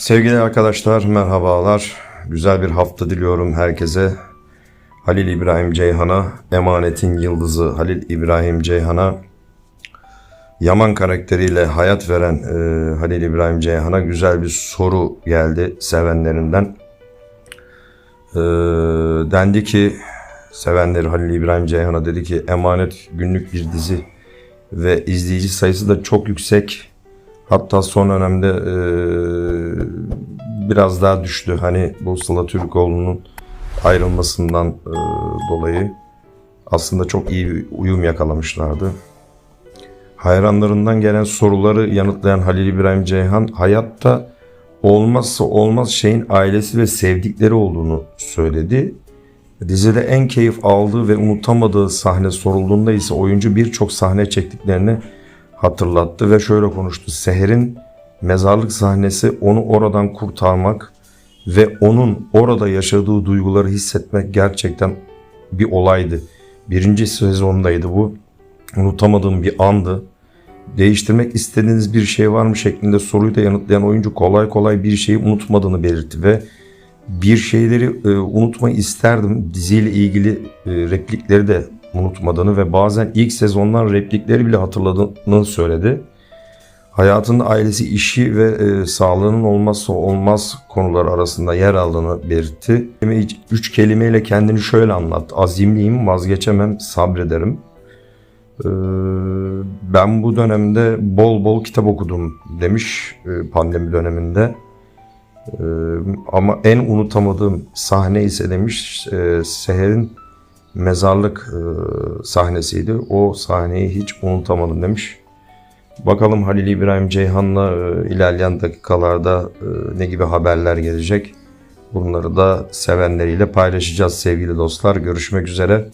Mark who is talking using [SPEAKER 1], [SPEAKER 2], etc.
[SPEAKER 1] Sevgili arkadaşlar merhabalar. Güzel bir hafta diliyorum herkese. Halil İbrahim Ceyhan'a, Emanetin Yıldızı Halil İbrahim Ceyhan'a, Yaman karakteriyle hayat veren e, Halil İbrahim Ceyhan'a güzel bir soru geldi sevenlerinden. E, dendi ki, sevenleri Halil İbrahim Ceyhan'a dedi ki Emanet günlük bir dizi ve izleyici sayısı da çok yüksek. Hatta son dönemde e, biraz daha düştü. Hani bu Sıla Türkoğlu'nun ayrılmasından e, dolayı aslında çok iyi uyum yakalamışlardı. Hayranlarından gelen soruları yanıtlayan Halil İbrahim Ceyhan hayatta olmazsa olmaz şeyin ailesi ve sevdikleri olduğunu söyledi. Dizide en keyif aldığı ve unutamadığı sahne sorulduğunda ise oyuncu birçok sahne çektiklerini hatırlattı ve şöyle konuştu. Seher'in mezarlık sahnesi onu oradan kurtarmak ve onun orada yaşadığı duyguları hissetmek gerçekten bir olaydı. Birinci sezondaydı bu. Unutamadığım bir andı. Değiştirmek istediğiniz bir şey var mı şeklinde soruyu da yanıtlayan oyuncu kolay kolay bir şeyi unutmadığını belirtti ve bir şeyleri e, unutmayı isterdim. Diziyle ilgili e, replikleri de unutmadığını ve bazen ilk sezondan replikleri bile hatırladığını söyledi. Hayatında ailesi, işi ve e, sağlığının olmazsa olmaz konular arasında yer aldığını belirtti. Üç kelimeyle kendini şöyle anlattı. Azimliyim, vazgeçemem, sabrederim. Ee, ben bu dönemde bol bol kitap okudum demiş e, pandemi döneminde. Ee, ama en unutamadığım sahne ise demiş e, Seher'in mezarlık e, sahnesiydi. O sahneyi hiç unutamadım demiş. Bakalım Halil İbrahim Ceyhan'la e, ilerleyen dakikalarda e, ne gibi haberler gelecek. Bunları da sevenleriyle paylaşacağız sevgili dostlar. Görüşmek üzere.